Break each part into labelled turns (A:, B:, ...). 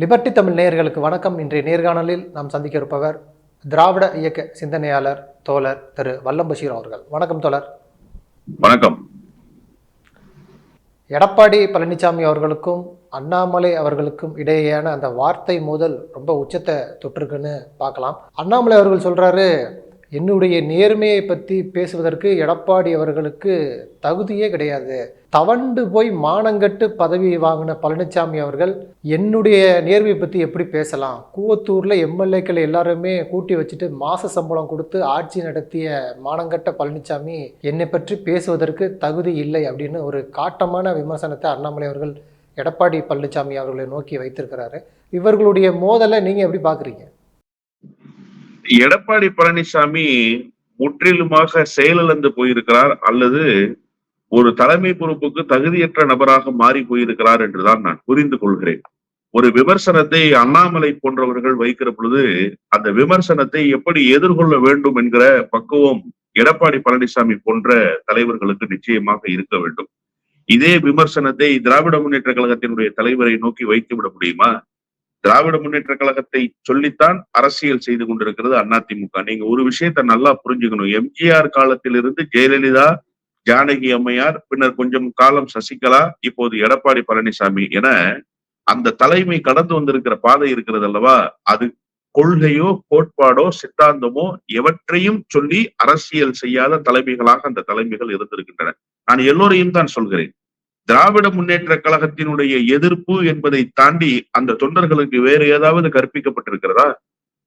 A: Liberty Tamil நேயர்களுக்கு வணக்கம். இன்றைய நேர்காணலில் நாம் சந்திக்க இருப்பவர் திராவிட இயக்க சிந்தனையாளர் தோழர் திரு வல்லம் பஷீர் அவர்கள். வணக்கம் தோழர்.
B: வணக்கம்.
A: எடப்பாடி பழனிசாமி அவர்களுக்கும் அண்ணாமலை அவர்களுக்கும் இடையேயான அந்த வார்த்தை மோதல் ரொம்ப உச்சத்தை தொட்டிருக்குன்னு பார்க்கலாம். அண்ணாமலை அவர்கள் சொல்றாரு என்னுடைய நேர்மையை பற்றி பேசுவதற்கு எடப்பாடி அவர்களுக்கு தகுதியே கிடையாது. தவண்டு போய் மானங்கட்டு பதவி வாங்கின பழனிசாமி அவர்கள் என்னுடைய நேர்மையை பற்றி எப்படி பேசலாம்? கூவத்தூரில் எம்எல்ஏக்கள் எல்லாருமே கூட்டி வச்சுட்டு மாச சம்பளம் கொடுத்து ஆட்சி நடத்திய மானங்கட்ட பழனிசாமி என்னை பற்றி பேசுவதற்கு தகுதி இல்லை அப்படின்னு ஒரு காட்டமான விமர்சனத்தை அண்ணாமலை அவர்கள் எடப்பாடி பழனிசாமி அவர்களை நோக்கி வைத்திருக்கிறாரு. இவர்களுடைய மோதலை நீங்கள் எப்படி பார்க்குறீங்க
B: எடப்பாடி பழனிசாமி முற்றிலுமாக செயலிழந்து போயிருக்கிறார் அல்லது ஒரு தலைமை பொறுப்புக்கு தகுதியற்ற நபராக மாறி போயிருக்கிறார் என்றுதான் நான் புரிந்து கொள்கிறேன். ஒரு விமர்சனத்தை அண்ணாமலை போன்றவர்கள் வைக்கிற பொழுது அந்த விமர்சனத்தை எப்படி எதிர்கொள்ள வேண்டும் என்கிற பக்குவம் எடப்பாடி பழனிசாமி போன்ற தலைவர்களுக்கு நிச்சயமாக இருக்க வேண்டும். இதே விமர்சனத்தை திராவிட முன்னேற்ற கழகத்தினுடைய தலைவரை நோக்கி வைத்து விட முடியுமா? திராவிட முன்னேற்ற கழகத்தை சொல்லித்தான் அரசியல் செய்து கொண்டிருக்கிறது அதிமுக. நீங்க ஒரு விஷயத்த நல்லா புரிஞ்சுக்கணும். எம்ஜிஆர் காலத்திலிருந்து ஜெயலலிதா ஜானகி அம்மையார் பின்னர் கொஞ்சம் காலம் சசிகலா இப்போது எடப்பாடி பழனிசாமி என அந்த தலைமை கடந்து வந்திருக்கிற பாதை இருக்கிறது அல்லவா? அது கொள்கையோ கோட்பாடோ சித்தாந்தமோ எவற்றையும் சொல்லி அரசியல் செய்யாத தலைமைகளாக அந்த தலைமைகள் இருந்திருக்கின்றன. நான் எல்லோரையும் தான் சொல்கிறேன். திராவிட முன்னேற்ற கழகத்தினுடைய எதிர்ப்பு என்பதை தாண்டி அந்த தொண்டர்களுக்கு வேறு ஏதாவது கற்பிக்கப்பட்டிருக்கிறதா?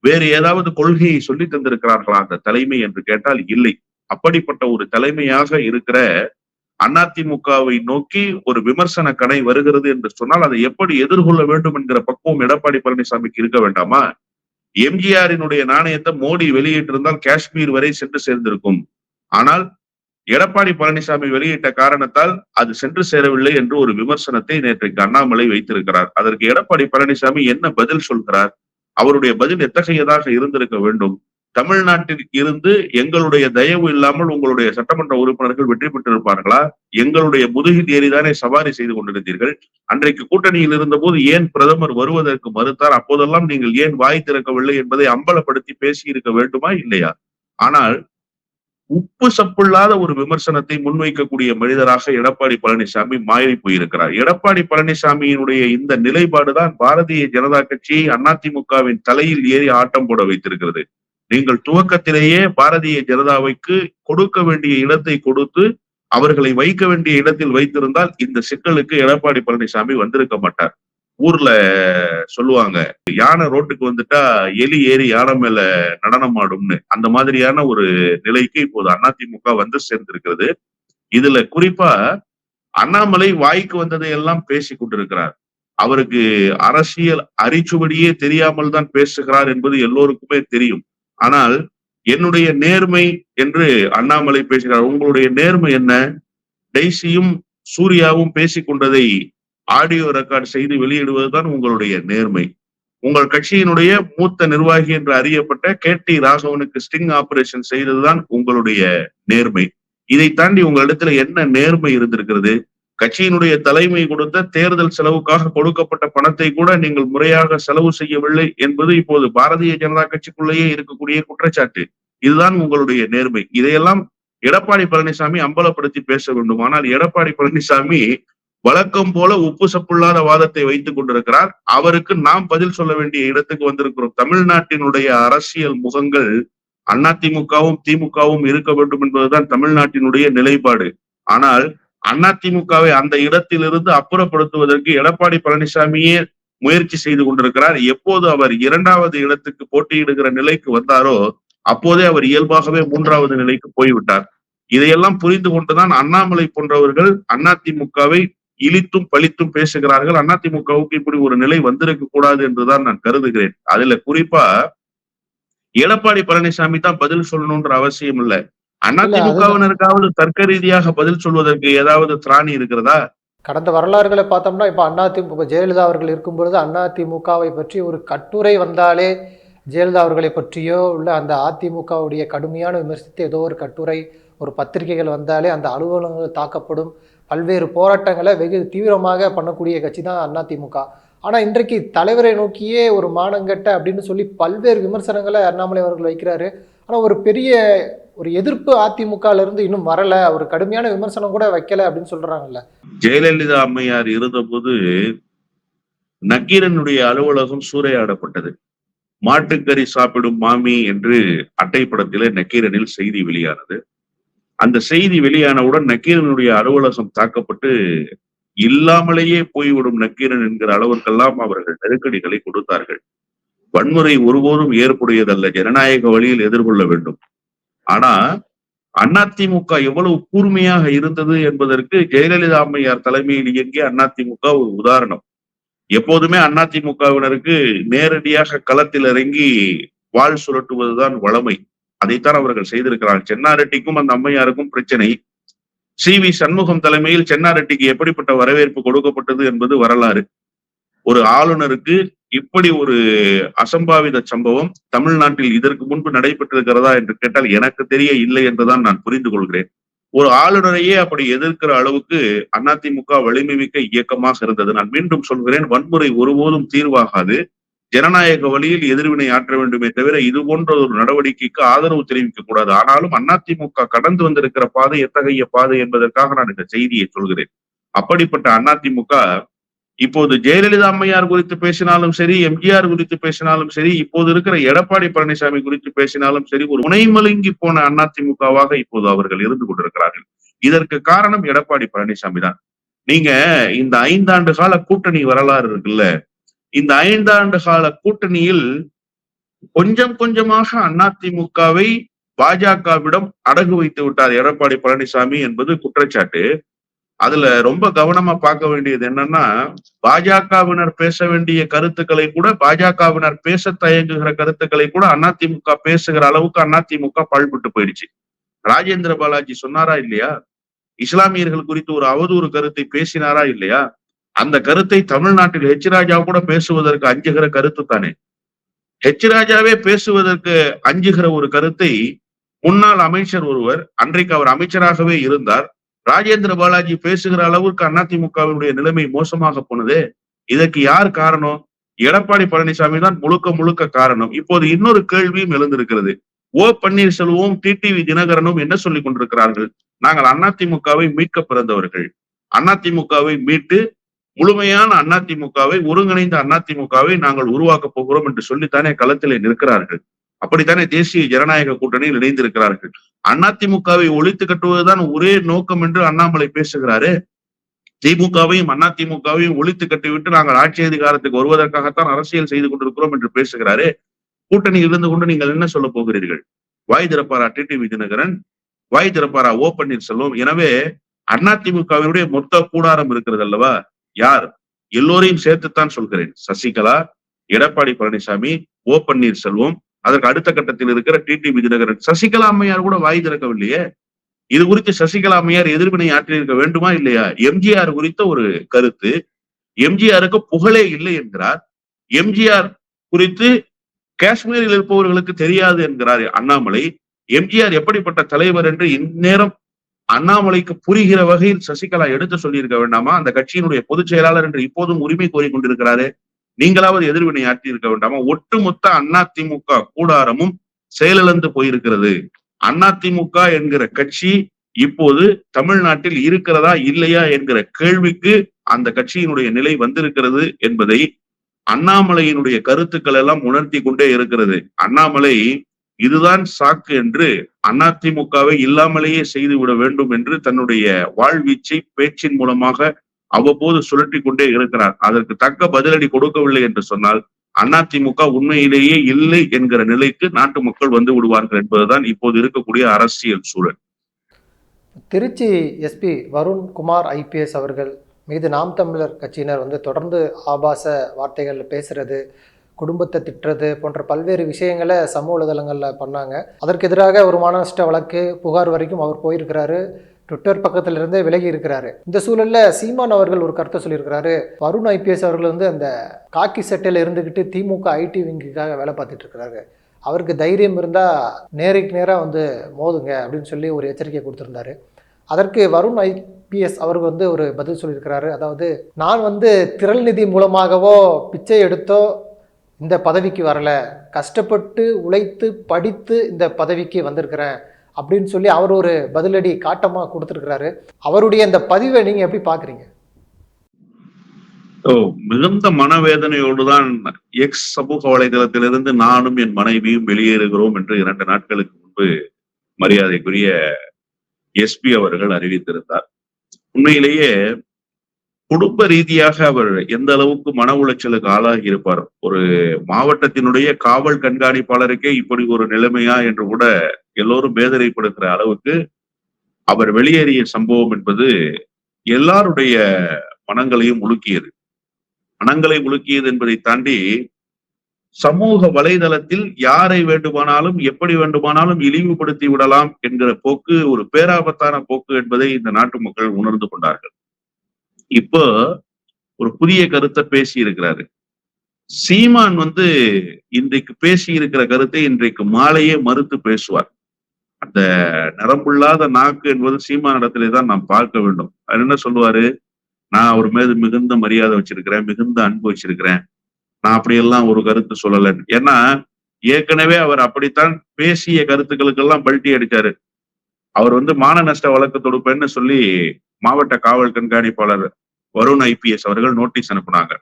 B: வேறு ஏதாவது கொள்கையை சொல்லி தந்திருக்கிறார்களா அந்த தலைமை என்று கேட்டால் இல்லை. அப்படிப்பட்ட ஒரு தலைமையாக இருக்கிற அதிமுகவை நோக்கி ஒரு விமர்சன கடை வருகிறது என்று சொன்னால் அதை எப்படி எதிர்கொள்ள வேண்டும் என்கிற பக்குவம் எடப்பாடி பழனிசாமிக்கு இருக்க வேண்டாமா? எம்ஜிஆரினுடைய நாணயத்தை மோடி வெளியிட்டிருந்தால் காஷ்மீர் வரை சென்று சேர்ந்திருக்கும். ஆனால் எடப்பாடி பழனிசாமி வெளியிட்ட காரணத்தால் அது சென்று சேரவில்லை என்று ஒரு விமர்சனத்தை நேற்றைக்கு அண்ணாமலை வைத்திருக்கிறார். அதற்கு எடப்பாடி பழனிசாமி என்ன பதில் சொல்கிறார்? அவருடைய பதில் எத்தகையதாக இருந்திருக்க வேண்டும்? தமிழ்நாட்டில் இருந்து எங்களுடைய தயவு இல்லாமல் உங்களுடைய சட்டமன்ற உறுப்பினர்கள் வெற்றி பெற்றிருப்பார்களா? எங்களுடைய முதுகில் ஏறிதானே சவாரி செய்து கொண்டிருந்தீர்கள்? அன்றைக்கு கூட்டணியில் இருந்தபோது ஏன் பிரதமர் வருவதற்கு மறுத்தார்? அப்போதெல்லாம் நீங்கள் ஏன் வாய் திறக்கவில்லை என்பதை அம்பலப்படுத்தி பேசியிருக்க வேண்டுமா? இல்லையா? ஆனால் உப்பு சப்புள்ளாத ஒரு விமர்சனத்தை முன்வைக்கக்கூடிய மனிதராக எடப்பாடி பழனிசாமி மாறி போயிருக்கிறார். எடப்பாடி பழனிசாமியினுடைய இந்த நிலைப்பாடுதான் பாரதிய ஜனதா கட்சியை அதிமுகவின் தலையில் ஏறி ஆட்டம் போட வைத்திருக்கிறது. நீங்கள் துவக்கத்திலேயே பாரதிய ஜனதாவைக்கு கொடுக்க வேண்டிய இடத்தை கொடுத்து அவர்களை வைக்க வேண்டிய இடத்தில் வைத்திருந்தால் இந்த சிக்கலுக்கு எடப்பாடி பழனிசாமி வந்திருக்க மாட்டார். ஊர்ல சொல்லுவாங்க யானை ரோட்டுக்கு வந்துட்டா எலி ஏறி யானை மேல நடனம் ஆடும்னு. அந்த மாதிரியான ஒரு நிலைக்கு இப்போது அதிமுக வந்து சேர்ந்திருக்கிறது. இதுல குறிப்பா அண்ணாமலை வாய்க்கு வந்ததை எல்லாம் பேசி கொண்டிருக்கிறார். அவருக்கு அரசியல் அரிச்சுவடியே தெரியாமல் தான் பேசுகிறார் என்பது எல்லோருக்குமே தெரியும். ஆனால் என்னுடைய நேர்மை என்று அண்ணாமலை பேசுகிறார். உங்களுடைய நேர்மை என்ன? டெய்ஸியும் சூர்யாவும் பேசிக் கொண்டதை ஆடியோ ரெக்கார்ட் செய்து வெளியிடுவதுதான் உங்களுடைய நேர்மை. உங்கள் கட்சியினுடைய மூத்த நிர்வாகி என்று அறியப்பட்ட கே டி ராகவனுக்கு ஸ்டிங் ஆபரேஷன் செய்ததுதான் உங்களுடைய நேர்மை. இதை தாண்டி உங்களிடத்துல என்ன நேர்மை இருந்திருக்கிறது? கட்சியினுடைய தலைமை கொடுத்த தேர்தல் செலவுக்காக கொடுக்கப்பட்ட பணத்தை கூட நீங்கள் முறையாக செலவு செய்யவில்லை என்பது இப்போது பாரதிய ஜனதா கட்சிக்குள்ளேயே இருக்கக்கூடிய குற்றச்சாட்டு. இதுதான் உங்களுடைய நேர்மை. இதையெல்லாம் எடப்பாடி பழனிசாமி அம்பலப்படுத்தி பேச வேண்டும். ஆனால் எடப்பாடி பழனிசாமி வழக்கம் போல உப்பு சப்புள்ளாத வாதத்தை வைத்துக் கொண்டிருக்கிறார். அவருக்கு நாம் பதில் சொல்ல வேண்டிய இடத்துக்கு வந்திருக்கிறோம். தமிழ்நாட்டினுடைய அரசியல் முகங்கள் அதிமுகவும் திமுகவும் இருக்க வேண்டும் என்பதுதான் தமிழ்நாட்டினுடைய நிலைப்பாடு. ஆனால் அதிமுகவை அந்த இடத்திலிருந்து அப்புறப்படுத்துவதற்கு எடப்பாடி பழனிசாமியே முயற்சி செய்து கொண்டிருக்கிறார். எப்போது அவர் இரண்டாவது இடத்துக்கு போட்டியிடுகிற நிலைக்கு வந்தாரோ அப்போதே அவர் இயல்பாகவே மூன்றாவது நிலைக்கு போய்விட்டார். இதையெல்லாம் புரிந்து கொண்டுதான் அண்ணாமலை போன்றவர்கள் அதிமுகவை இழித்தும் பழித்தும் பேசுகிறார்கள். அதிமுகவுக்கு இப்படி ஒரு நிலை வந்திருக்க கூடாது என்றுதான் நான் கருதுகிறேன். அதுல குறிப்பா எடப்பாடி பழனிசாமி தான் பதில் சொல்லணும்ன்ற அவசியம் இல்ல. அதிமுகவினருக்காவது தர்க்க ரீதியாக பதில் சொல்வதற்கு ஏதாவது திராணி இருக்கிறதா?
A: கடந்த வரலாறுகளை பார்த்தோம்னா இப்போ அதிமுக ஜெயலலிதா அவர்கள் இருக்கும் பொழுது அதிமுகவை பற்றி ஒரு கட்டுரை வந்தாலே ஜெயலலிதா அவர்களை பற்றியோ உள்ள அந்த அதிமுகவுடைய கடுமையான விமர்சித்து ஏதோ ஒரு கட்டுரை ஒரு பத்திரிகைகள் வந்தாலே அந்த அலுவலகங்கள் தாக்கப்படும். பல்வேறு போராட்டங்களை வெகு தீவிரமாக பண்ணக்கூடிய கட்சி தான் அதிமுக. ஆனால் இன்றைக்கு தலைவரை நோக்கியே ஒரு மானங்கட்ட அப்படின்னு சொல்லி பல்வேறு விமர்சனங்களை அண்ணாமலை அவர்கள் வைக்கிறாரு. ஆனால் ஒரு பெரிய ஒரு எதிர்ப்பு அதிமுகல இருந்து இன்னும் வரல. ஒரு கடுமையான விமர்சனம் கூட வைக்கல அப்படின்னு சொல்றாங்கல்ல.
B: ஜெயலலிதா அம்மையார் இருந்தபோது நக்கீரனுடைய அலுவலகம் சூறையாடப்பட்டது. மாட்டுக்கறி சாப்பிடும் மாமி என்று அட்டைப்படத்திலே நக்கீரனில் செய்தி வெளியானது. அந்த செய்தி வெளியானவுடன் நக்கீரனுடைய அலுவலகம் தாக்கப்பட்டு இல்லாமலேயே போய்விடும் நக்கீரன் என்கிற அளவிற்கெல்லாம் அவர்கள் நெருக்கடிகளை கொடுத்தார்கள். வன்முறை ஒருபோதும் ஏற்புடையதல்ல. ஜனநாயக வழியில் எதிர்கொள்ள வேண்டும். ஆனா அதிமுக எவ்வளவு கூர்மையாக இருந்தது என்பதற்கு ஜெயலலிதா அம்மையார் தலைமையில் இயங்கிய அதிமுக ஒரு உதாரணம். எப்போதுமே அதிமுகவினருக்கு நேரடியாக களத்தில் இறங்கி வாள் சுழட்டுவதுதான் வளமை. அதைத்தான் அவர்கள் செய்திருக்கிறார்கள். சென்னாரெட்டிக்கும் அந்த அம்மையாருக்கும் பிரச்சனை. சி. வி. சண்முகம் தலைமையில் சென்னாரெட்டிக்கு எப்படிப்பட்ட வரவேற்பு கொடுக்கப்பட்டது என்பது வரலாறு. ஒரு ஆளுநருக்கு இப்படி ஒரு அசம்பாவித சம்பவம் தமிழ்நாட்டில் இதற்கு முன்பு நடைபெற்றிருக்கிறதா என்று கேட்டால் எனக்கு தெரிய இல்லை என்றுதான் நான் புரிந்து கொள்கிறேன். ஒரு ஆளுநரையே அப்படி எதிர்க்கிற அளவுக்கு அதிமுக வலிமை மிக்க இயக்கமாக இருந்தது. நான் மீண்டும் சொல்கிறேன் வன்முறை ஒருபோதும் தீர்வாகாது. ஜனநாயக வழியில் எதிர்வினை ஆற்ற வேண்டுமே தவிர இது போன்ற ஒரு நடவடிக்கைக்கு ஆதரவு தெரிவிக்க கூடாது. ஆனாலும் அதிமுக கடந்து வந்திருக்கிற பாதை எத்தகைய பாதை என்பதற்காக நான் இந்த செய்தியை சொல்கிறேன். அப்படிப்பட்ட அதிமுக இப்போது ஜெயலலிதா அம்மையார் குறித்து பேசினாலும் சரி எம்ஜிஆர் குறித்து பேசினாலும் சரி இப்போது இருக்கிற எடப்பாடி பழனிசாமி குறித்து பேசினாலும் சரி ஒரு முனைமலுங்கி போன அதிமுகவாக இப்போது அவர்கள் இருந்து கொண்டிருக்கிறார்கள். இதற்கு காரணம் எடப்பாடி பழனிசாமி தான். நீங்க இந்த ஐந்தாண்டு கால கூட்டணி வரலாறு இருக்குல்ல இந்த ஐந்தாண்டு கால கூட்டணியில் கொஞ்சம் கொஞ்சமாக அதிமுகவை பாஜகவிடம் அடகு வைத்து விட்டார் எடப்பாடி பழனிசாமி என்பது குற்றச்சாட்டு. அதுல ரொம்ப கவனமா பார்க்க வேண்டியது என்னன்னா பாஜகவினர் பேச வேண்டிய கருத்துக்களை கூட பாஜகவினர் பேச தயங்குகிற கருத்துக்களை கூட அதிமுக பேசுகிற அளவுக்கு அதிமுக பாழ்பட்டு போயிடுச்சு. ராஜேந்திர பாலாஜி சொன்னாரா இல்லையா? இஸ்லாமியர்கள் குறித்து ஒரு அவதூறு கருத்தை பேசினாரா இல்லையா? அந்த கருத்தை தமிழ்நாட்டில் ஹெச் ராஜா கூட பேசுவதற்கு அஞ்சுகிற கருத்து தானே? ஹெச் ராஜாவே பேசுவதற்கு அஞ்சுகிற ஒரு கருத்தை முன்னாள் அமைச்சர் ஒருவர் அன்றைக்கு அவர் அமைச்சராகவே இருந்தார். ராஜேந்திர பாலாஜி பேசுகிற அளவுக்கு அதிமுகவினுடைய நிலைமை மோசமாக போனதே. இதற்கு யார் காரணம்? எடப்பாடி பழனிசாமி தான் முழுக்க முழுக்க காரணம். இப்போது இன்னொரு கேள்வியும் எழுந்திருக்கிறது. ஓ பன்னீர்செல்வமும் டிடிவி தினகரனும் என்ன சொல்லிக் கொண்டிருக்கிறார்கள்? நாங்கள் அதிமுகவை மீட்க பிறந்தவர்கள். அதிமுகவை மீட்டு முழுமையான அதிமுகவை ஒருங்கிணைந்த அதிமுகவை நாங்கள் உருவாக்க போகிறோம் என்று சொல்லித்தானே களத்திலே நிற்கிறார்கள். அப்படித்தானே தேசிய ஜனநாயக கூட்டணியில் இணைந்திருக்கிறார்கள். அதிமுகவை ஒழித்து கட்டுவதுதான் ஒரே நோக்கம் என்று அண்ணாமலை பேசுகிறாரு. திமுகவையும் அதிமுகவையும் ஒழித்து கட்டிவிட்டு நாங்கள் ஆட்சி அதிகாரத்துக்கு வருவதற்காகத்தான் அரசியல் செய்து கொண்டிருக்கிறோம் என்று பேசுகிறாரு. கூட்டணியில் இருந்து கொண்டு நீங்கள் என்ன சொல்ல போகிறீர்கள்? வாய் திறப்பாரா டிடிவி தினகரன்? வாய் திறப்பாரா ஓ பன்னீர்செல்வம்? எனவே அதிமுகவினுடைய மொத்த கூடாரம் இருக்கிறது அல்லவா? யார்? எல்லோரையும் சேர்த்துத்தான் சொல்கிறேன். சசிகலா எடப்பாடி பழனிசாமி ஓ பன்னீர்செல்வம் அதற்கு அடுத்த கட்டத்தில் இருக்கிற டிடி விஜயநகரன். சசிகலா அம்மையார் கூட வாய் திறக்கவில்லையே. இது குறித்து சசிகலா அம்மையார் எதிர்வினை ஆற்றியிருக்க வேண்டுமா இல்லையா? எம்ஜிஆர் குறித்த ஒரு கருத்து. எம்ஜிஆருக்கு புகழே இல்லை என்கிறார். எம்ஜிஆர் குறித்து காஷ்மீரில் இருப்பவர்களுக்கு தெரியாது என்கிறார் அண்ணாமலை. எம்ஜிஆர் எப்படிப்பட்ட தலைவர் என்று இந்நேரம் அண்ணாமலைக்கு புரிகிற வகையில் சசிகலா எடுத்து சொல்லியிருக்க வேண்டாமா? அந்த கட்சியினுடைய பொதுச் செயலாளர் என்று இப்போதும் உரிமை கோரி கொண்டிருக்கிறாரு. நீங்களாவது எதிர்வினை ஆற்றி இருக்க வேண்டாமா? ஒட்டுமொத்த அண்ணா திமுக கூடாரமும் செயலிழந்து போயிருக்கிறது. அண்ணா திமுக என்கிற கட்சி இப்போது தமிழ்நாட்டில் இருக்கிறதா இல்லையா என்கிற கேள்விக்கு அந்த கட்சியினுடைய நிலை வந்திருக்கிறது என்பதை அண்ணாமலையினுடைய கருத்துக்கள் எல்லாம் உணர்த்தி கொண்டே இருக்கிறது. அண்ணாமலை இதுதான் சாக்கு என்று அதிமுகவை இல்லாமலேயே செய்துவிட வேண்டும் என்று தன்னுடைய வாழ்வீச்சை பேச்சின் மூலமாக அவ்வப்போது சுழற்றி கொண்டே இருக்கிறார். அதற்கு தக்க பதிலடி கொடுக்கவில்லை என்று சொன்னால் அதிமுக உண்மையிலேயே இல்லை என்கிற நிலைக்கு நாட்டு மக்கள் வந்து விடுவார்கள் என்பதுதான் இப்போது இருக்கக்கூடிய அரசியல் சூழல்.
A: திருச்சி எஸ்பி வருண் குமார் ஐபிஎஸ் அவர்கள் மீது நாம் தமிழர் கட்சியினர் வந்து தொடர்ந்து ஆபாச வார்த்தைகள் பேசுறது குடும்பத்தை திட்டுறது போன்ற பல்வேறு விஷயங்களை சமூக வலைதளங்களில் பண்ணாங்க. அதற்கு எதிராக ஒரு மானநஷ்ட வழக்கு புகார் வரைக்கும் அவர் போயிருக்கிறாரு. ட்விட்டர் பக்கத்திலிருந்தே விலகி இருக்கிறாரு. இந்த சூழலில் சீமான் அவர்கள் ஒரு கருத்தை சொல்லியிருக்கிறாரு. வருண் ஐபிஎஸ் அவர்கள் வந்து அந்த காக்கி சட்டையில் இருந்துக்கிட்டு திமுக ஐடி விங்குக்காக வேலை பார்த்துட்டு இருக்கிறாரு. அவருக்கு தைரியம் இருந்தால் நேருக்கு நேராக வந்து மோதுங்க அப்படின்னு சொல்லி ஒரு எச்சரிக்கை கொடுத்துருந்தாரு. அதற்கு வருண் ஐபிஎஸ் அவர் வந்து ஒரு பதில் சொல்லியிருக்கிறாரு. அதாவது நான் வந்து திரள் நிதி மூலமாகவோ பிச்சை எடுத்தோ இந்த பதவிக்கு வரல கஷ்டப்பட்டு உழைத்து படித்து இந்த பதவிக்கு வந்திருக்கிறேன் அப்படின்னு சொல்லி அவர் ஒரு பதிலடி காட்டமாக கொடுத்துருக்கிறாரு. அவருடைய இந்த பதிவை நீங்கள் எப்படி பார்க்குறீங்க
B: ஓ மிகுந்த மனவேதனையோடு தான் எக்ஸ் சமூக வலைதளத்திலிருந்து நானும் என் மனைவியும் வெளியேறுகிறோம் என்று இரண்டு நாட்களுக்கு முன்பு மரியாதைக்குரிய எஸ்பி அவர்கள் அறிவித்திருந்தார். உண்மையிலேயே குடும்ப ரீதியாக அவர் எந்த அளவுக்கு மன உளைச்சலுக்கு ஆளாகி இருப்பார் ஒரு மாவட்டத்தினுடைய காவல் கண்காணிப்பாளருக்கே இப்படி ஒரு நிலைமையா என்று கூட எல்லோரும் வேதனைப்படுத்துற அளவுக்கு அவர் வெளியேறிய சம்பவம் என்பது எல்லாருடைய மனங்களையும் உலுக்கியது. மனங்களை உலுக்கியது என்பதை தாண்டி சமூக வலைதளத்தில் யாரை வேண்டுமானாலும் எப்படி வேண்டுமானாலும் இழிவுபடுத்தி விடலாம் என்கிற போக்கு ஒரு பேராபத்தான போக்கு என்பதை இந்த நாட்டு மக்கள் உணர்ந்து கொண்டார்கள். இப்போ ஒரு புதிய கருத்தை பேசி இருக்கிறாரு சீமான் வந்து இன்றைக்கு பேசி இருக்கிற கருத்தை இன்றைக்கு மாலையே மறுத்து பேசுவார். அந்த நரம்புள்ளாத நாக்கு என்பது சீமான் சீமானிடத்திலே தான் நாம் பார்க்க வேண்டும். அவர் என்ன சொல்லுவாரு? நான் அவர் மீது மிகுந்த மரியாதை வச்சிருக்கிறேன் மிகுந்த அன்பு வச்சிருக்கிறேன். நான் அப்படியெல்லாம் ஒரு கருத்து சொல்லல. ஏன்னா ஏற்கனவே அவர் அப்படித்தான் பேசிய கருத்துக்களுக்கெல்லாம் பல்ட்டி அடிச்சாரு. அவர் வந்து மான நஷ்ட வழக்கு தொடுப்பேன்னு சொல்லி மாவட்ட காவல் கண்காணிப்பாளர் வருண் ஐபிஎஸ் அவர்கள் நோட்டீஸ் அனுப்புனாங்க.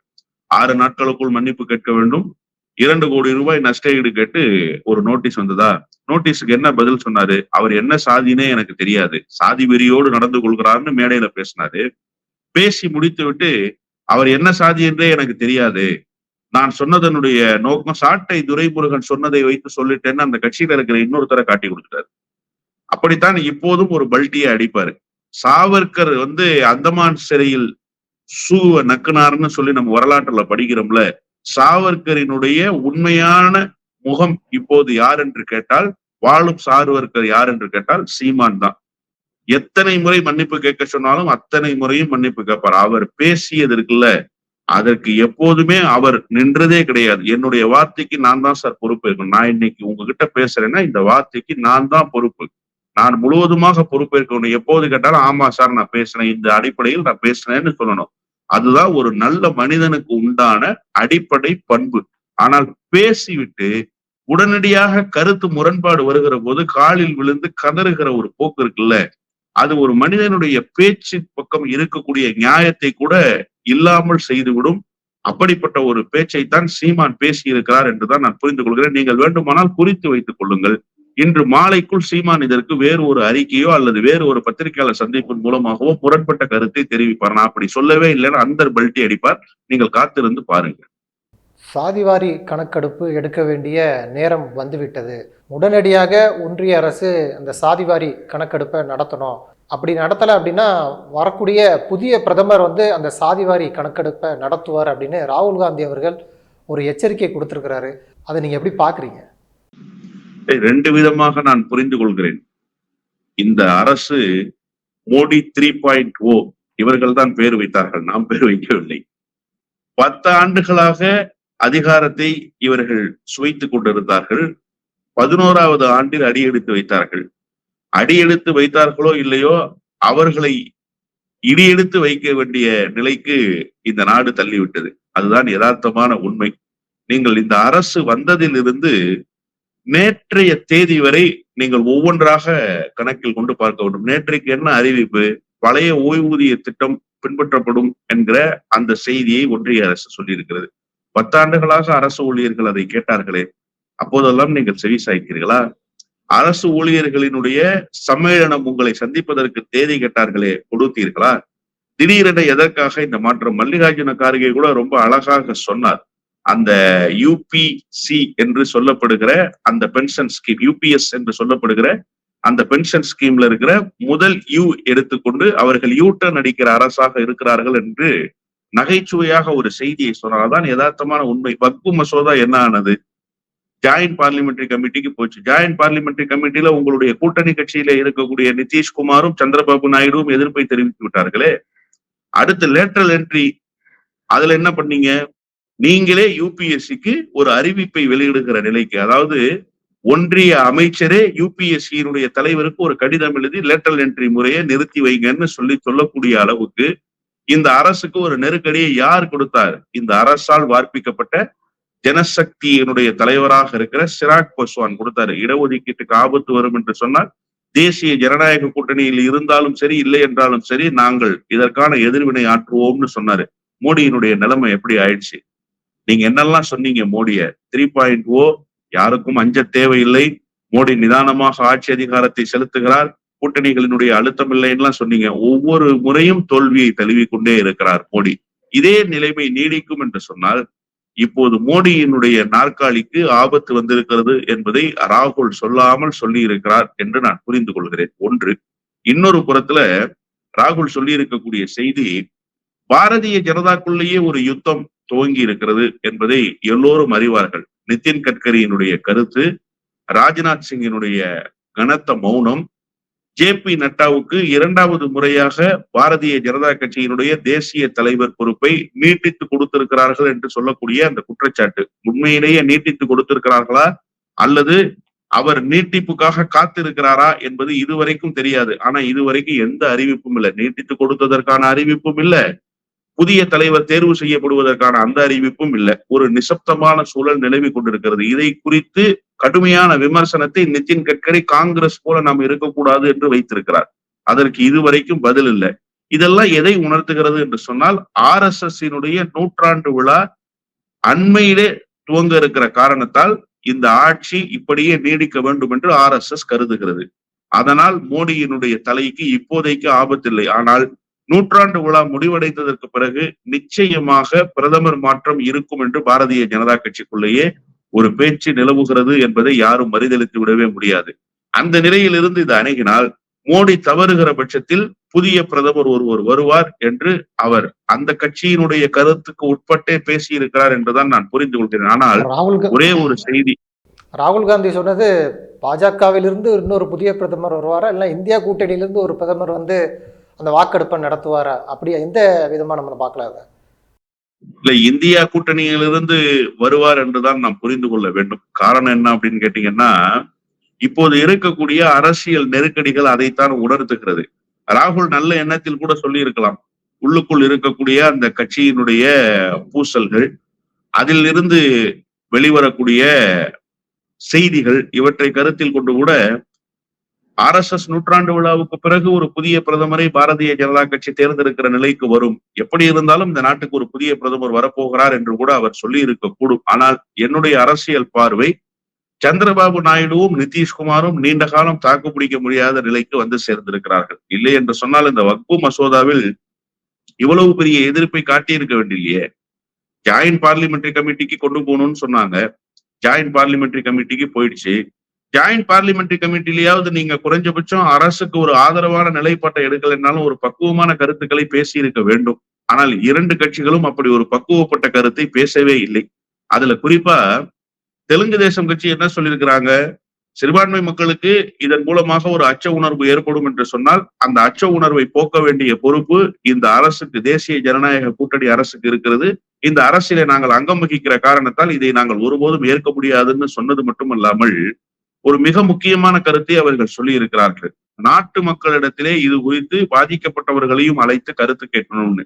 B: ஆறு நாட்களுக்குள் மன்னிப்பு கேட்க வேண்டும். இரண்டு கோடி ரூபாய் நஷ்ட ஈடு கேட்டு ஒரு நோட்டீஸ் வந்ததா? நோட்டீஸுக்கு என்ன பதில் சொன்னாரு? அவர் என்ன சாதினே எனக்கு தெரியாது. சாதி வெறியோடு நடந்து கொள்கிறார்னு மேடையில பேசினாரு. பேசி முடித்து விட்டு அவர் என்ன சாதி என்றே எனக்கு தெரியாது. நான் சொன்னதனுடைய நோக்கம் சாட்டை துரைமுருகன் சொன்னதை வைத்து சொல்லிட்டேன்னு அந்த கட்சியில இருக்கிற இன்னொருத்தரை காட்டி கொடுத்துட்டாரு. அப்படித்தான் இப்போதும் ஒரு பல்ட்டியை அடிப்பாரு. சாவர்கர் வந்து அந்தமான் சிறையில் சூ நக்குனார்னு சொல்லி நம்ம வரலாற்றுல படிக்கிறோம்ல சாவர்கரினுடைய உண்மையான முகம் இப்போது யார் என்று கேட்டால் வாழும் சார்வர்கர் யார் என்று கேட்டால் சீமான் தான். எத்தனை முறை மன்னிப்பு கேட்க சொன்னாலும் அத்தனை முறையும் மன்னிப்பு கேட்பார். அவர் பேசியது இருக்குல்ல அதற்கு எப்போதுமே அவர் நின்றதே கிடையாது. என்னுடைய வார்த்தைக்கு நான் தான் சார் பொறுப்பு இருக்கணும். நான் இன்னைக்கு உங்ககிட்ட பேசுறேன்னா இந்த வார்த்தைக்கு நான் தான் பொறுப்பு. நான் முழுவதுமாக பொறுப்பேற்கணும் எப்போது கேட்டாலும் ஆமா சார் நான் பேசினேன். இந்த அடிப்படையில் நான் பேசினேன்னு சொல்லணும். அதுதான் ஒரு நல்ல மனிதனுக்கு உண்டான அடிப்படை பண்பு. ஆனால் பேசிவிட்டு உடனடியாக கருத்து முரண்பாடு வருகிற போது காலில் விழுந்து கதறுகிற ஒரு போக்கு இருக்குல்ல அது ஒரு மனிதனுடைய பேச்சு பக்கம் இருக்கக்கூடிய நியாயத்தை கூட இல்லாமல் செய்துவிடும். அப்படிப்பட்ட ஒரு பேச்சைத்தான் சீமான் பேசி இருக்கிறார் என்றுதான் நான் புரிந்து கொள்கிறேன். நீங்கள் வேண்டுமானால் குறித்து வைத்துக் கொள்ளுங்கள். இன்று மாலைக்குள் சீமான் இதற்கு வேறு ஒரு அறிக்கையோ அல்லது வேறு ஒரு பத்திரிகையாளர் சந்திப்பின் மூலமாகவோ முரண்பட்ட கருத்தை தெரிவிப்பார். நான் அப்படி சொல்லவே இல்லைன்னு அந்த பல்ட்டி அடிப்பார். நீங்கள் காத்திருந்து பாருங்க
A: சாதிவாரி கணக்கெடுப்பு எடுக்க வேண்டிய நேரம் வந்துவிட்டது. உடனடியாக ஒன்றிய அரசு அந்த சாதிவாரி கணக்கெடுப்பை நடத்தணும். அப்படி நடத்தலை அப்படின்னா வரக்கூடிய புதிய பிரதமர் வந்து அந்த சாதிவாரி கணக்கெடுப்பை நடத்துவார் அப்படின்னு ராகுல் காந்தி அவர்கள் ஒரு எச்சரிக்கை கொடுத்துருக்கிறாரு. அதை நீங்கள் எப்படி பார்க்குறீங்க
B: ரெண்டு விதமாக நான் புரிந்து கொள்கிறேன். இந்த அரசு மோடி த்ரீ பாயிண்ட் ஓ இவர்கள் தான் பேர் வைத்தார்கள் நாம் பேர் வைக்கவில்லை. பத்து ஆண்டுகளாக அதிகாரத்தை இவர்கள் சுவைத்துக் கொண்டிருந்தார்கள். பதினோராவது ஆண்டில் அடியெடுத்து வைத்தார்கள். அடியெடுத்து வைத்தார்களோ இல்லையோ அவர்களை இடியெடுத்து வைக்க வேண்டிய நிலைக்கு இந்த நாடு தள்ளிவிட்டது. அதுதான் யதார்த்தமான உண்மை. நீங்கள் இந்த அரசு வந்ததிலிருந்து நேற்றைய தேதி வரை நீங்கள் ஒவ்வொன்றாக கணக்கில் கொண்டு பார்க்க வேண்டும். நேற்றைக்கு என்ன அறிவிப்பு? பழைய ஓய்வூதிய திட்டம் பின்பற்றப்படும் என்கிற அந்த செய்தியை ஒன்றிய அரசு சொல்லியிருக்கிறது. பத்தாண்டுகளாக அரசு ஊழியர்கள் அதை கேட்டார்களே. அப்போதெல்லாம் நீங்கள் செவி சாய்க்கிறீர்களா அரசு ஊழியர்களினுடைய சம்மேளனம் உங்களை சந்திப்பதற்கு தேதி கேட்டார்களே கொடுத்தீர்களா? திடீரென எதற்காக இந்த மாற்றம்? மல்லிகார்ஜுன கார்கே கூட ரொம்ப அழகாக சொன்னார். அந்த யூபிசி என்று சொல்லப்படுகிற அந்த பென்ஷன் ஸ்கீம் யூபிஎஸ் என்று சொல்லப்படுகிற அந்த பென்ஷன் ஸ்கீம்ல இருக்கிற முதல் யூ எடுத்துக்கொண்டு அவர்கள் யூட்டர் நடிக்கிற அடிக்கிற அரசாக இருக்கிறார்கள் என்று நகைச்சுவையாக ஒரு செய்தியை சொன்னால்தான் யதார்த்தமான உண்மை. வக்பு மசோதா என்ன ஆனது? ஜாயிண்ட் பார்லிமெண்டரி கமிட்டிக்கு போச்சு. ஜாயிண்ட் பார்லிமெண்டரி கமிட்டியில உங்களுடைய கூட்டணி கட்சியில இருக்கக்கூடிய நிதிஷ்குமாரும் சந்திரபாபு நாயுடுவும் எதிர்ப்பை தெரிவித்து விட்டார்களே. அடுத்து லேட்டரல் என்ட்ரி அதுல என்ன பண்ணீங்க? நீங்களே யூபிஎஸ்சிக்கு ஒரு அறிவிப்பை வெளியிடுகிற நிலைக்கு அதாவது ஒன்றிய அமைச்சரே யூபிஎஸ்சியினுடைய தலைவருக்கு ஒரு கடிதம் எழுதி லேட்டரல் என்ட்ரி முறையை நிறுத்தி வைங்கன்னு சொல்லி சொல்லக்கூடிய அளவுக்கு இந்த அரசுக்கு ஒரு நெருக்கடியை யார் கொடுத்தார்? இந்த அரசால் வார்ப்பிக்கப்பட்ட ஜனசக்தியினுடைய தலைவராக இருக்கிற சிராக் பஸ்வான் கொடுத்தாரு. இடஒதுக்கீட்டுக்கு ஆபத்து வரும் என்று சொன்னால் தேசிய ஜனநாயக கூட்டணியில் இருந்தாலும் சரி இல்லை என்றாலும் சரி நாங்கள் இதற்கான எதிர்வினை ஆற்றுவோம்னு சொன்னாரு. மோடியினுடைய நிலைமை எப்படி ஆயிடுச்சு? நீங்க என்னெல்லாம் சொன்னீங்க மோடிய? த்ரீ பாயிண்ட் ஓ யாருக்கும் அஞ்ச தேவையில்லை. மோடி நிதானமாக ஆட்சி அதிகாரத்தை செலுத்துகிறார். கூட்டணிகளினுடைய அழுத்தம் இல்லைன்னு சொன்னீங்க. ஒவ்வொரு முறையும் தோல்வியை தழுவிக்கொண்டே இருக்கிறார் மோடி. இதே நிலைமை நீடிக்கும் என்று சொன்னால் இப்போது மோடியினுடைய நாற்காலிக்கு ஆபத்து வந்திருக்கிறது என்பதை ராகுல் சொல்லாமல் சொல்லி இருக்கிறார் என்று நான் புரிந்து கொள்கிறேன். ஒன்று இன்னொரு புறத்துல ராகுல் சொல்லி இருக்கக்கூடிய செய்தி பாரதிய ஜனதாக்குள்ளேயே ஒரு யுத்தம் துவங்கி இருக்கிறது என்பதை எல்லோரும் அறிவார்கள். நிதின் கட்கரியினுடைய கருத்து ராஜ்நாத் சிங்கினுடைய கனத்த மௌனம் ஜே பி நட்டாவுக்கு இரண்டாவது முறையாக பாரதிய ஜனதா கட்சியினுடைய தேசிய தலைவர் பொறுப்பை நீட்டித்து கொடுத்திருக்கிறார்கள் என்று சொல்லக்கூடிய அந்த குற்றச்சாட்டு. உண்மையிலேயே நீட்டித்து கொடுத்திருக்கிறார்களா? அல்லது அவர் நீட்டிப்புக்காக காத்திருக்கிறாரா என்பது இதுவரைக்கும் தெரியாது. ஆனா இதுவரைக்கும் எந்த அறிவிப்பும் இல்லை. நீட்டித்து கொடுத்ததற்கான அறிவிப்பும் இல்லை. புதிய தலைவர் தேர்வு செய்யப்படுவதற்கான அந்த அறிவிப்பும் இல்லை. ஒரு நிசப்தமான சூழல் நிலவி கொண்டிருக்கிறது. இதை குறித்து கடுமையான விமர்சனத்தை நிதின் கட்கரி காங்கிரஸ் போல நாம் இருக்கக்கூடாது என்று வைத்திருக்கிறார். அதற்கு இதுவரைக்கும் பதில் இல்லை. இதெல்லாம் எதை உணர்த்துகிறது என்று சொன்னால் ஆர் எஸ் எஸ் நூற்றாண்டு விழா அண்மையிலே துவங்க இருக்கிற காரணத்தால் இந்த ஆட்சி இப்படியே நீடிக்க வேண்டும் என்று ஆர் எஸ் எஸ் கருதுகிறது. அதனால் மோடியினுடைய தலைக்கு இப்போதைக்கு ஆபத்தில்லை. ஆனால் நூற்றாண்டு விழா முடிவடைந்ததற்கு பிறகு நிச்சயமாக பிரதமர் மாற்றம் இருக்கும் என்று பாரதிய ஜனதா கட்சிக்குள்ளேயே ஒரு பேச்சு நிலவுகிறது என்பதை யாரும் மறுதளித்து விடவே முடியாது. அந்த நிலையிலிருந்து இது அணுகினால் மோடி தவறுகிற பட்சத்தில் புதிய பிரதமர் ஒருவர் வருவார் என்று அவர் அந்த கட்சியினுடைய கருத்துக்கு உட்பட்டே பேசியிருக்கிறார் என்றுதான் நான் புரிந்து கொள்கிறேன். ஆனால் ஒரே ஒரு செய்தி.
A: ராகுல் காந்தி சொன்னது பாஜகவிலிருந்து இன்னொரு புதிய பிரதமர் வருவாரா? இல்லை இந்தியா கூட்டணியிலிருந்து ஒரு பிரதமர் வந்து அந்த வாக்கெடுப்பை நடத்துவாரா? அப்படி எந்த விதமா நம்ம பார்க்கலாம் அதை?
B: இல்ல இந்தியா கூட்டணியிலிருந்து வருவார் என்றுதான் நாம் புரிந்து கொள்ள வேண்டும். காரணம் என்ன அப்படின்னு கேட்டீங்கன்னா இப்போது இருக்கக்கூடிய அரசியல் நெருக்கடிகள் அதைத்தான் உணர்த்துகிறது. ராகுல் நல்ல எண்ணத்தில் கூட சொல்லி இருக்கலாம் உள்ளுக்குள் இருக்கக்கூடிய அந்த கட்சியினுடைய பூசல்கள் அதில் இருந்து வெளிவரக்கூடிய செய்திகள் இவற்றை கருத்தில் கொண்டு கூட ஆர்எஸ்எஸ் நூற்றாண்டு விழாவுக்கு பிறகு ஒரு புதிய பிரதமரை பாரதிய ஜனதா கட்சி தேர்ந்தெடுக்கிற நிலைக்கு வரும். எப்படி இருந்தாலும் இந்த நாட்டுக்கு ஒரு புதிய பிரதமர் வரப்போகிறார் என்று கூட அவர் சொல்லி இருக்கக்கூடும் ஆனால் என்னுடைய அரசியல் பார்வை சந்திரபாபு நாயுடுவும் நிதிஷ்குமாரும் நீண்ட காலம் தாக்கு பிடிக்க முடியாத நிலைக்கு வந்து சேர்ந்திருக்கிறார்கள். இல்லை என்று சொன்னால் இந்த வக்பு மசோதாவில் இவ்வளவு பெரிய எதிர்ப்பை காட்டியிருக்க வேண்டியே ஜாயின்ட் பார்லிமெண்டரி கமிட்டிக்கு கொண்டு போகணும்னு சொன்னாங்க. ஜாயின்ட் பார்லிமெண்டரி கமிட்டிக்கு போயிடுச்சு. ஜாயிண்ட் பார்லிமெண்ட்ரி கமிட்டிலேயாவது நீங்க குறைஞ்சபட்சம் அரசுக்கு ஒரு ஆதரவான நிலைப்பாட்டை எடுக்கலைன்னாலும் ஒரு பக்குவமான கருத்துக்களை பேசியிருக்க வேண்டும். ஆனால் இரண்டு கட்சிகளும் அப்படி ஒரு பக்குவப்பட்ட கருத்தை பேசவே இல்லை. அதுல குறிப்பா தெலுங்கு தேசம் கட்சி என்ன சொல்லியிருக்கிறாங்க? சிறுபான்மை மக்களுக்கு இதன் மூலமாக ஒரு அச்ச உணர்வு ஏற்படும் என்று சொன்னால் அந்த அச்ச உணர்வை போக்க வேண்டிய பொறுப்பு இந்த அரசுக்கு தேசிய ஜனநாயக கூட்டணி அரசுக்கு இருக்கிறது. இந்த அரசியலை நாங்கள் அங்கம் வகிக்கிற காரணத்தால் இதை நாங்கள் ஒருபோதும் ஏற்க முடியாதுன்னு சொன்னது மட்டுமல்லாமல் ஒரு மிக முக்கியமான கருத்தை அவர்கள் சொல்லி இருக்கிறார்கள் நாட்டு மக்களிடத்திலே இது குறித்து பாதிக்கப்பட்டவர்களையும் அழைத்து கருத்து கேட்கணும்னு.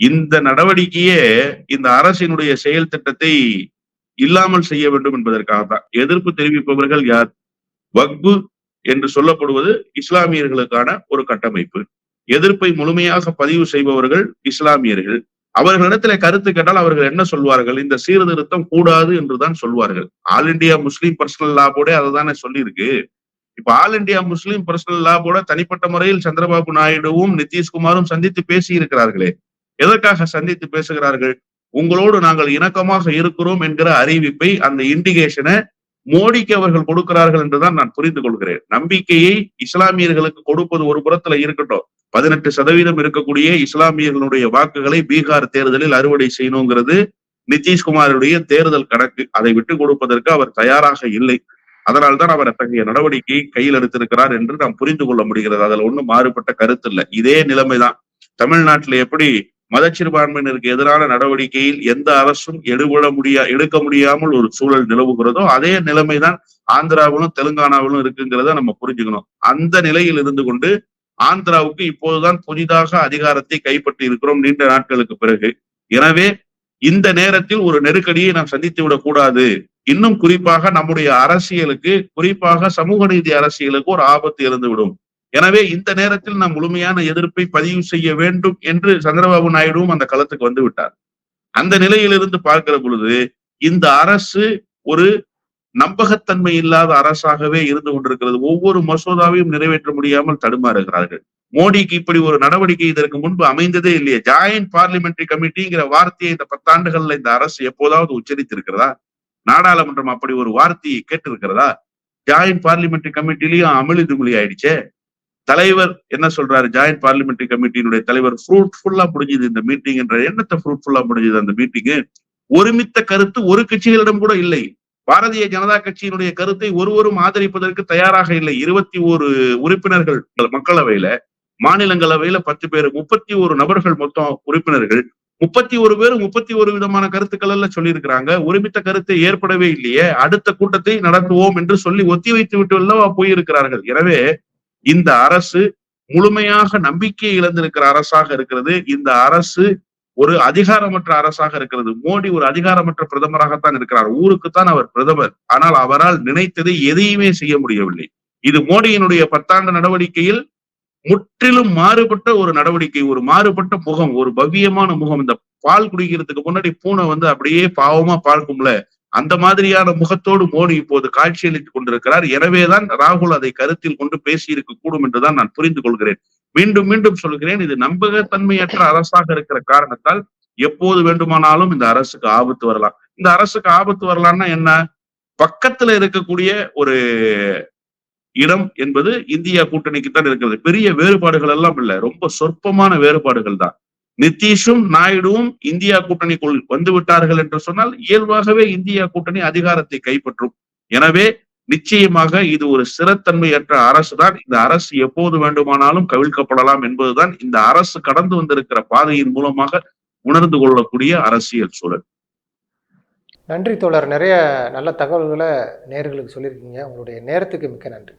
B: இந்த நடவடிக்கையே இந்த அரசினுடைய செயல் திட்டத்தை இல்லாமல் செய்ய வேண்டும் என்பதற்காக தான். எதிர்ப்பு தெரிவிப்பவர்கள் யார்? வக்பு என்று சொல்லப்படுவது இஸ்லாமியர்களுக்கான ஒரு கட்டமைப்பு. எதிர்ப்பை முழுமையாக பதிவு செய்பவர்கள் இஸ்லாமியர்கள். அவர்களிடத்துல கருத்து கேட்டால் அவர்கள் என்ன சொல்வார்கள்? இந்த சீர்திருத்தம் கூடாது என்றுதான் சொல்வார்கள். All India Muslim personal law போர்டே அதை தானே சொல்லியிருக்கு. இப்ப all India Muslim personal law board தனிப்பட்ட முறையில் சந்திரபாபு நாயுடுவும் நிதிஷ்குமாரும் சந்தித்து பேசி இருக்கிறார்களே எதற்காக சந்தித்து பேசுகிறார்கள்? உங்களோடு நாங்கள் இணக்கமாக இருக்கிறோம் என்கிற அறிவிப்பை அந்த இண்டிகேஷனை மோடிக்கு அவர்கள் கொடுக்கிறார்கள் என்றுதான் நான் புரிந்து கொள்கிறேன். நம்பிக்கையை இஸ்லாமியர்களுக்கு கொடுப்பது ஒரு புறத்துல இருக்கட்டும். பதினெட்டு சதவீதம் இருக்கக்கூடிய இஸ்லாமியர்களுடைய வாக்குகளை பீகார் தேர்தலில் அறுவடை செய்யணுங்கிறது நிதிஷ்குமாருடைய தேர்தல் கணக்கு. அதை விட்டு கொடுப்பதற்கு அவர் தயாராக இல்லை. அதனால்தான் அவர் அத்தகைய நடவடிக்கையை கையில் எடுத்திருக்கிறார் என்று நாம் புரிந்து கொள்ள முடிகிறது. அதுல ஒண்ணும் மாறுபட்ட கருத்து இல்லை. இதே நிலைமைதான். தமிழ்நாட்டில் எப்படி மதச்சிறுபான்மையினருக்கு எதிரான நடவடிக்கையில் எந்த அரசும் எடுபட முடியா எடுக்க முடியாமல் ஒரு சூழல் நிலவுகிறதோ அதே நிலைமைதான் ஆந்திராவிலும் தெலுங்கானாவிலும் இருக்குங்கிறத நம்ம புரிஞ்சுக்கணும். அந்த நிலையில் இருந்து கொண்டு ஆந்திராவுக்கு இப்போதுதான் புதிதாக அதிகாரத்தை கைப்பற்றி இருக்கிறோம் நீண்ட நாட்களுக்கு பிறகு. எனவே இந்த நேரத்தில் ஒரு நெருக்கடியை நாம் சந்தித்து விடக்கூடாது இன்னும் குறிப்பாக நம்முடைய அரசியலுக்கு குறிப்பாக சமூக நீதி அரசியலுக்கு ஒரு ஆபத்து இருந்துவிடும் எனவே இந்த நேரத்தில் நாம் முழுமையான எதிர்ப்பை பதிவு செய்ய வேண்டும் என்று சந்திரபாபு நாயுடுவும் அந்த களத்துக்கு வந்து விட்டார். அந்த நிலையிலிருந்து பார்க்கிற பொழுது இந்த அரசு ஒரு நம்பகத்தன்மை இல்லாத அரசாகவே இருந்து கொண்டிருக்கிறது. ஒவ்வொரு மசோதாவையும் நிறைவேற்ற முடியாமல் தடுமாறுகிறார்கள். மோடிக்கு இப்படி ஒரு நடவடிக்கை இதற்கு முன்பு அமைந்ததே இல்லையே. ஜாயிண்ட் பார்லிமெண்டரி கமிட்டிங்கிற வார்த்தையை இந்த பத்தாண்டுகள்ல இந்த அரசு எப்போதாவது உச்சரித்திருக்கிறதா? நாடாளுமன்றம் அப்படி ஒரு வார்த்தையை கேட்டிருக்கிறதா? ஜாயிண்ட் பார்லிமெண்டரி கமிட்டிலையும் அமளி துமிழி ஆயிடுச்சே. தலைவர் என்ன சொல்றாரு? ஜாயிண்ட் பார்லிமெண்டரி கமிட்டியினுடைய தலைவர் ஃப்ரூட்ஃபுல்லா முடிஞ்சது இந்த மீட்டிங் என்ற எண்ணத்தை ஃப்ரூட்ஃபுல்லா முடிஞ்சது அந்த மீட்டிங்கு ஒருமித்த கருத்து ஒரு கட்சிகளிடம் கூட இல்லை. பாரதிய ஜனதா கட்சியினுடைய கருத்தை ஒருவரும் ஆதரிப்பதற்கு தயாராக இல்லை. இருபத்தி ஒரு உறுப்பினர்கள் மக்களவையில மாநிலங்களவையில பத்து பேர் முப்பத்தி ஒரு நபர்கள் மொத்தம் உறுப்பினர்கள். முப்பத்தி ஒரு பேர் முப்பத்தி ஒரு விதமான கருத்துக்கள் எல்லாம் சொல்லியிருக்கிறாங்க. ஒருமித்த கருத்தை ஏற்படவே இல்லையே. அடுத்த கூட்டத்தை நடத்துவோம் என்று சொல்லி ஒத்தி வைத்து விட்டு அல்லவா போயிருக்கிறார்கள். எனவே இந்த அரசு முழுமையாக நம்பிக்கை இழந்திருக்கிற அரசாக இருக்கிறது. இந்த அரசு ஒரு அதிகாரமற்ற அரசாக இருக்கிறது. மோடி ஒரு அதிகாரமற்ற பிரதமராகத்தான் இருக்கிறார். ஊருக்குத்தான் அவர் பிரதமர். ஆனால் அவரால் நினைத்ததை எதையுமே செய்ய முடியவில்லை. இது மோடியினுடைய பத்தாண்டு நடவடிக்கையில் முற்றிலும் மாறுபட்ட ஒரு நடவடிக்கை ஒரு மாறுபட்ட முகம் ஒரு பவ்யமான முகம். இந்த பால் குடிக்கிறதுக்கு முன்னாடி பூனை வந்து அப்படியே பாவமா பால் கும்பல. அந்த மாதிரியான முகத்தோடு மோடி இப்போது காட்சியளித்துக் கொண்டிருக்கிறார். எனவேதான் ராகுல் அதை கருத்தில் கொண்டு பேசியிருக்க கூடும் என்றுதான் நான் புரிந்து கொள்கிறேன். மீண்டும் மீண்டும் சொல்கிறேன் இது நம்பகத்தன்மையற்ற அரசாக இருக்கிற காரணத்தால் எப்போது வேண்டுமானாலும் இந்த அரசுக்கு ஆபத்து வரலாம். இந்த அரசுக்கு ஆபத்து வரலாம்னா என்ன? பக்கத்துல இருக்கக்கூடிய ஒரு இடம் என்பது இந்தியா கூட்டணிக்கு தான் இருக்கிறது. பெரிய வேறுபாடுகள் எல்லாம் இல்ல. ரொம்ப சொற்பமான வேறுபாடுகள் தான். நிதிஷும் நாயுடுவும் இந்தியா கூட்டணிக்குள் வந்து விட்டார்கள் என்று சொன்னால் இயல்பாகவே இந்தியா கூட்டணி அதிகாரத்தை கைப்பற்றும். எனவே நிச்சயமாக இது ஒரு சிறத்தன்மையற்ற அரசு தான் இந்த அரசு எப்போது வேண்டுமானாலும் கவிழ்க்கப்படலாம் என்பதுதான் இந்த அரசு கடந்து வந்திருக்கிற பாதையின் மூலமாக உணர்ந்து கொள்ளக்கூடிய அரசியல் சூழல்.
A: நன்றி தோழர். நிறைய நல்ல தகவல்களை நேர்களுக்கு சொல்லியிருக்கீங்க. உங்களுடைய நேரத்துக்கு மிக்க நன்றி.